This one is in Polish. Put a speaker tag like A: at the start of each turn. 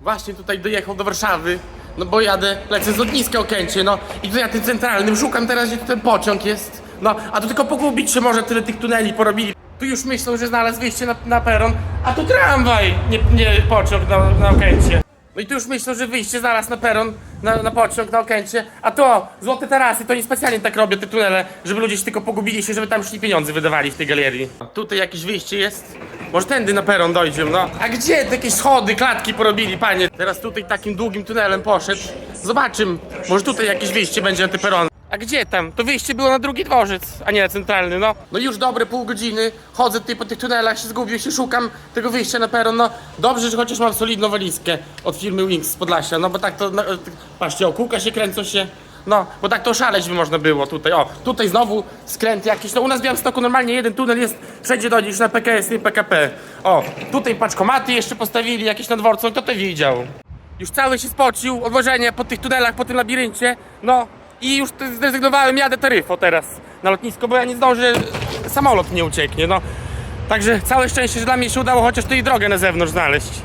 A: Właśnie tutaj dojechał do Warszawy, no bo jadę, lecę z lotniska Okęcie, no i tu ja tym centralnym szukam teraz, gdzie ten pociąg jest. No, a tu tylko pogubić się może tyle tych tuneli porobili. Tu już myślą, że znalazł wyjście na, na peron, a tu tramwaj, nie, nie pociąg na, na Okęcie. No i tu już myślą, że wyjście znalazł na peron, na, na pociąg, na Okęcie, a to, złote tarasy, to nie specjalnie tak robią te tunele, żeby ludzie się tylko pogubili się, żeby tam szli pieniądze wydawali w tej galerii. Tutaj jakieś wyjście jest, może tędy na peron dojdzie, no. A gdzie te jakieś schody, klatki porobili, panie? Teraz tutaj takim długim tunelem poszedł. Zobaczymy, może tutaj jakieś wyjście będzie na te. Gdzie tam? To wyjście było na drugi dworzec, a nie na centralny, no. No już dobre pół godziny, chodzę tutaj po tych tunelach, się zgubię, się szukam tego wyjścia na peron, no. Dobrze, że chociaż mam solidną walizkę od firmy Wings z Podlasia, no bo tak to, no, patrzcie, o, kółka się kręcą się. No, bo tak to oszaleć by można było tutaj. O, tutaj znowu skręt jakiś. No u nas w Białymstoku normalnie jeden tunel jest, wszędzie dojdziesz na PKS i PKP. O, tutaj paczkomaty jeszcze postawili, jakieś na dworcu, kto to widział? Już cały się spocił, odwożenie po tych tunelach, po tym labiryncie. No i już zrezygnowałem, jadę taryfo teraz na lotnisko, bo ja nie zdążę, samolot nie ucieknie, no. Także całe szczęście, że dla mnie się udało chociaż tutaj drogę na zewnątrz znaleźć.